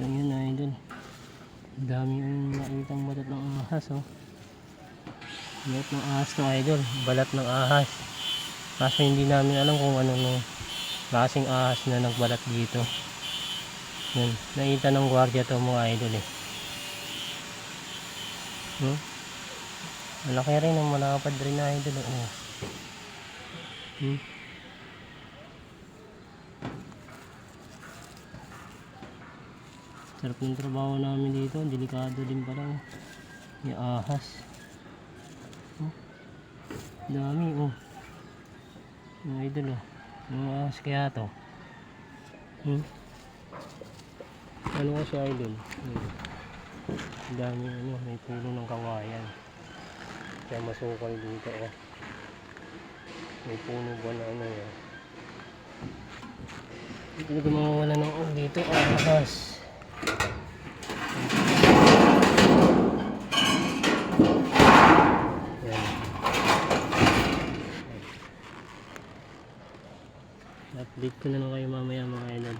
Yan yun na idol. Ang dami yung nakitang balat ng ahas oh. Balat ng ahas to idol. Balat ng ahas. Kaso hindi namin alam kung ano no klaseng ahas na nagbalat dito. Yan. Nakita ng gwardiya to mga idol eh. Hmm? Malaki rin ang malapad rin na idol oh. Hmm? Sarap ng trabaho namin dito. Delikado din pala. May ahas. Oh. Dami oh. Mga idol oh. Mga ahas kaya to. Hmm? Ano kasi idol? Hmm. Dami ano. May puno ng kawayan. Kaya masukal dito oh. May puno ba na ano oh. Hindi talaga mawawala ng oh, dito ahas. Update ko na lang kayo mamaya mga idol.